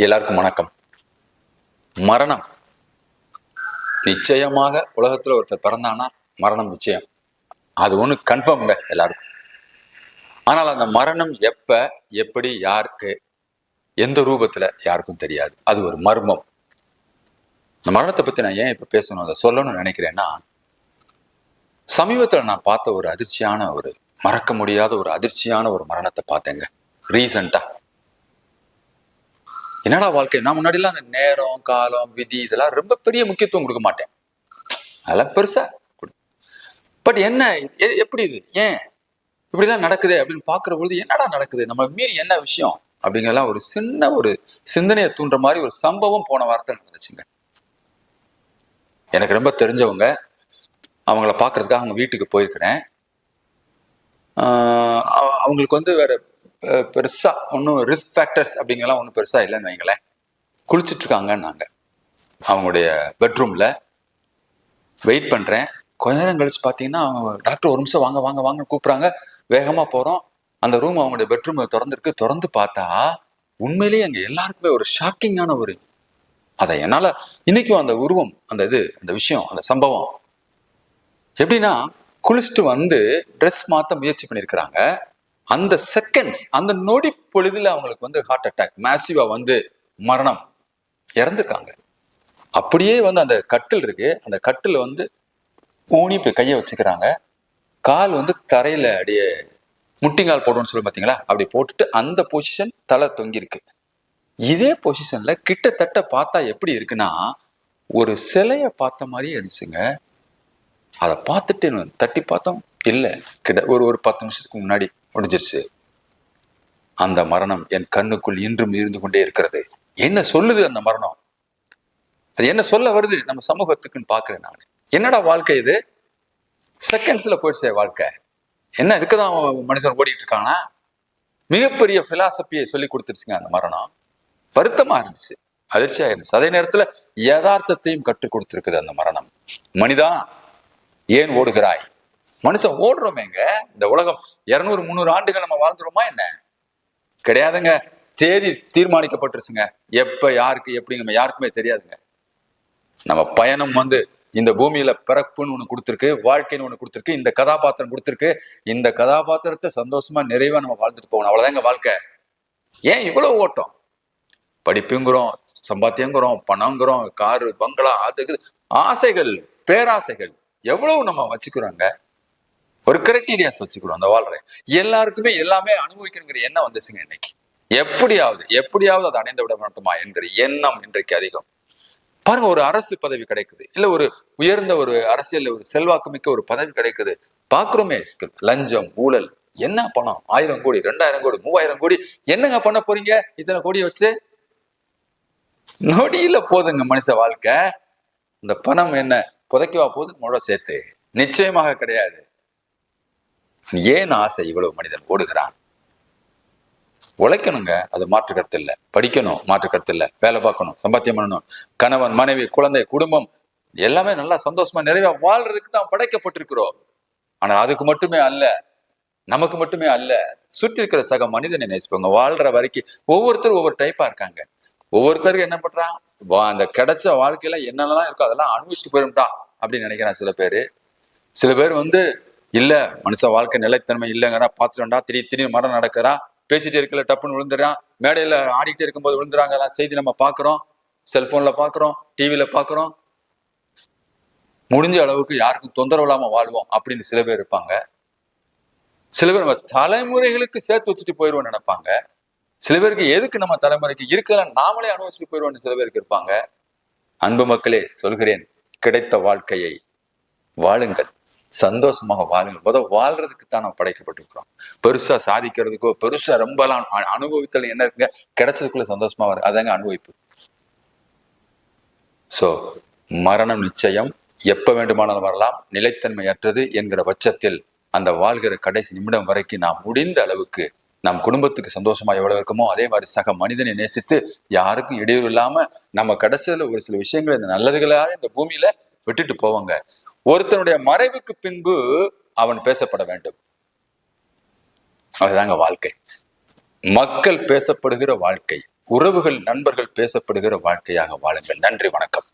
எல்லாருக்கும் வணக்கம். மரணம். நிச்சயமாக உலகத்துல ஒருத்தர் பிறந்தானா மரணம் நிச்சயம். அது ஒண்ணு கன்ஃபார்ம்ங்க எல்லாருக்கும். ஆனால் அந்த மரணம் எப்ப எப்படி யாருக்கு எந்த ரூபத்துல யாருக்கும் தெரியாது. அது ஒரு மர்மம். இந்த மரணத்தை பத்தி நான் ஏன் இப்ப பேசணும்? அதை சொல்லணும்னு நினைக்கிறேன்னா சமீபத்துல நான் பார்த்த ஒரு அதிர்ச்சியான ஒரு மறக்க முடியாத ஒரு அதிர்ச்சியான ஒரு மரணத்தை பார்த்தேங்க. ரீசண்டா என்னடா வாழ்க்கை? நான் முன்னாடிலாம் அந்த நேரம் காலம் விதி இதெல்லாம் ரொம்ப பெரிய முக்கியத்துவம் கொடுக்க மாட்டேன். அதெல்லாம் பெருசா பட் என்ன? எ- எப்படி இது? ஏன்? இப்படிலாம் நடக்குது அப்படின்னு பார்க்குற பொழுது என்னடா நடக்குது? நம்ம மீறி என்ன விஷயம்? அப்படிங்கலாம் ஒரு சின்ன ஒரு சிந்தனையை தூண்டுற மாதிரி ஒரு சம்பவம் போன வாரத்தில் நடந்துச்சுங்க. எனக்கு ரொம்ப தெரிஞ்சவங்க அவங்கள பார்க்கறதுக்காக அவங்க வீட்டுக்கு போயிருக்கிறேன். அவங்களுக்கு வந்து வேற பெருசாக பெருசா ஒன்றும் ரிஸ்க் ஃபேக்டர்ஸ் அப்படிங்கலாம் ஒன்றும் பெருசா இல்லைன்னு வைங்களேன். குளிச்சுட்டு நாங்கள் அவங்களுடைய பெட்ரூம்ல வெயிட் பண்றேன். கொஞ்ச நேரம் கழிச்சு பார்த்தீங்கன்னா அவங்க டாக்டர் ஒரு நிமிஷம் வாங்க வாங்க வாங்க கூப்பிட்றாங்க. வேகமா போறோம். அந்த ரூம் அவங்களுடைய பெட்ரூம் திறந்துருக்கு. திறந்து பார்த்தா உண்மையிலேயே அங்கே எல்லாருக்குமே ஒரு ஷாக்கிங்கான ஒரு அதை என்னால் இன்னைக்கும் அந்த உருவம் அந்த இது அந்த விஷயம் அந்த சம்பவம். எப்படின்னா குளிச்சுட்டு வந்து ட்ரெஸ் மாற்ற முயற்சி பண்ணியிருக்கிறாங்க. அந்த செகண்ட்ஸ் அந்த நொடி பொழுதுல அவங்களுக்கு வந்து ஹார்ட் அட்டாக் மேசிவா வந்து மரணம். இறந்துருக்காங்க. அப்படியே வந்து அந்த கட்டில் இருக்கு. அந்த கட்டில் வந்து ஊனி இப்படி கையை வச்சுக்கிறாங்க. கால் வந்து தரையில அப்படியே முட்டிங்கால் போடுவோம்னு சொல்லி பார்த்தீங்களா அப்படி போட்டுட்டு அந்த பொசிஷன் தலை தொங்கியிருக்கு. இதே பொசிஷன்ல கிட்டத்தட்ட பார்த்தா எப்படி இருக்குன்னா ஒரு சிலையை பார்த்த மாதிரியே இருந்துச்சுங்க. அதை பார்த்துட்டு தட்டி பார்த்தோம். இல்லை. கிட்ட ஒரு ஒரு பத்து நிமிஷத்துக்கு முன்னாடி. முடிஞ்சிருச்சு. அந்த மரணம் என் கண்ணுக்குள் இன்றும் இருந்து கொண்டே இருக்கிறது. என்ன சொல்லுது அந்த மரணம்? அது என்ன சொல்ல வருது? நம்ம சமூகத்துக்குன்னு பார்க்குறேன் நான். என்னடா வாழ்க்கை இது? செகண்ட்ஸ்ல போயிடுச்சே வாழ்க்கை. என்ன இதுக்கு தான் மனுஷன் ஓடிட்டு இருக்கானா மிகப்பெரிய ஃபிலாசபியை சொல்லி கொடுத்துருச்சுங்க அந்த மரணம். வருத்தமா இருந்துச்சு. அதிர்ச்சியாக இருந்துச்சு. அதே நேரத்தில் யதார்த்தத்தையும் கற்றுக் கொடுத்துருக்குது அந்த மரணம். மனிதா ஏன் ஓடுகிறாய்? மனுஷன் ஓடுறோமேங்க. இந்த உலகம் இருநூறு முந்நூறு ஆண்டுகள் நம்ம வாழ்ந்துருமா என்ன? கிடையாதுங்க. தேதி தீர்மானிக்கப்பட்டுருச்சுங்க. எப்ப யாருக்கு எப்படி நம்ம யாருக்குமே தெரியாதுங்க. நம்ம பயணம் வந்து இந்த பூமியில பிறப்புன்னு ஒண்ணு கொடுத்துருக்கு வாழ்க்கைன்னு ஒண்ணு கொடுத்துருக்கு இந்த கதாபாத்திரம் கொடுத்துருக்கு. இந்த கதாபாத்திரத்தை சந்தோஷமா நிறைவா நம்ம வாழ்ந்துட்டு போகணும். அவ்வளவுதாங்க வாழ்க்கை. ஏன் இவ்வளவு ஓட்டம்? படிப்புங்கிறோம் சம்பாத்தியங்கிறோம் பணங்கிறோம் காரு பங்களா அதுக்கு ஆசைகள் பேராசைகள் எவ்வளவு நம்ம வச்சுக்கிறோங்க. ஒரு கிரைட்டீரியாஸ் வச்சுக்கிறோம் அந்த வாழ்ற. எல்லாருக்குமே எல்லாமே அனுபவிக்கணுங்கிற எண்ணம் வந்துச்சுங்க இன்னைக்கு. எப்படியாவது எப்படியாவது அதை அடைந்து விட மாட்டோமா என்கிற எண்ணம் இன்றைக்கு அதிகம். பாருங்க ஒரு அரசு பதவி கிடைக்குது. இல்ல ஒரு உயர்ந்த ஒரு அரசியல் ஒரு செல்வாக்கு மிக்க ஒரு பதவி கிடைக்குது. பாக்குறோமே லஞ்சம் ஊழல் என்ன பணம்? ஆயிரம் கோடி ரெண்டாயிரம் கோடி மூவாயிரம் கோடி என்னங்க பண்ண போறீங்க? இத்தனை கோடி வச்சு? நொடியில போதுங்க மனுஷ வாழ்க்கை. இந்த பணம் என்ன? புதைக்கவா போகுது? முழ சேர்த்து. நிச்சயமாக கிடையாது. ஏன் ஆசை இவ்வளவு மனிதன் ஓடுகிறான் உழைக்கணுங்க அது மாற்று கருத்து இல்லை படிக்கணும் மாற்று கருத்து இல்லை வேலை பார்க்கணும் சம்பாத்தியம் பண்ணணும். கணவன் மனைவி குழந்தை குடும்பம் எல்லாமே நல்லா சந்தோஷமா நிறைவா வாழ்றதுக்கு தான் படைக்கப்பட்டிருக்கிறோம். ஆனால் அதுக்கு மட்டுமே அல்ல நமக்கு மட்டுமே அல்ல சுற்றி இருக்கிற சக மனிதனை நேசிப்பாங்க வாழ்ற வரைக்கும் ஒவ்வொருத்தரும் ஒவ்வொரு டைப்பா இருக்காங்க. ஒவ்வொருத்தருக்கும் என்ன பண்றான்? வா- அந்த கிடைச்ச வாழ்க்கையில என்னென்னலாம் இருக்கோ அதெல்லாம் அனுபவிச்சுட்டு போயிரும்டா அப்படின்னு நினைக்கிறான் சில பேர். சில பேர் வந்து இல்ல மனுஷ வாழ்க்கை நிலைத்தன்மை இல்லைங்கிறா பாத்துட்டா திடீர் திடீர்னு மரம் நடக்கிறா பேசிட்டே இருக்கல டப்புன்னு விழுந்துறான் மேடையில ஆடிக்கிட்டே இருக்கும்போது விழுந்துறாங்க செய்தி நம்ம பாக்குறோம் செல்போன்ல பாக்குறோம் டிவில பாக்குறோம் முடிஞ்ச அளவுக்கு யாருக்கும் தொந்தரவு இல்லாம வாழ்வோம் அப்படின்னு சில பேர் இருப்பாங்க. சில பேர் நம்ம தலைமுறைகளுக்கு சேர்த்து வச்சுட்டு போயிடுவோம்னு நினைப்பாங்க. சில பேருக்கு எதுக்கு நம்ம தலைமுறைக்கு இருக்கலாம் நாமளே அனுபவிச்சுட்டு போயிடுவோம்னு சில பேருக்கு இருப்பாங்க. அன்பு மக்களே சொல்கிறேன் கிடைத்த வாழ்க்கையை வாழுங்கள். சந்தோஷமாக வாழுங்கள். முத வாழ்றதுக்கு தான் நம்ம படைக்கப்பட்டிருக்கிறோம். பெருசா சாதிக்கிறதுக்கோ பெருசா ரொம்பலாம் அனுபவித்தல் என்ன இருக்குங்க? கிடைச்சதுக்குள்ள சந்தோஷமா வரும் அதாங்க அனுபவிப்பு. சோ மரணம் நிச்சயம். எப்ப வேண்டுமானாலும் வரலாம். நிலைத்தன்மையற்றது என்கிற பட்சத்தில் அந்த வாழ்கிற கடைசி நிமிடம் வரைக்கும் நாம் முடிந்த அளவுக்கு நம் குடும்பத்துக்கு சந்தோஷமா எவ்வளவு இருக்குமோ அதே மாதிரி சக மனிதனை நேசித்து யாருக்கும் இடையூறு இல்லாம நம்ம கிடைச்சதுல ஒரு சில விஷயங்கள் இந்த நல்லதுகளாக இந்த பூமியில விட்டுட்டு போவாங்க. ஒருத்தனுடைய மறைவுக்கு பின்பு அவன் பேசப்பட வேண்டும். அதுதாங்க வாழ்க்கை. மக்கள் பேசப்படுகிற வாழ்க்கை உறவுகள் நண்பர்கள் பேசப்படுகிற வாழ்க்கையாக வாழுங்கள். நன்றி வணக்கம்.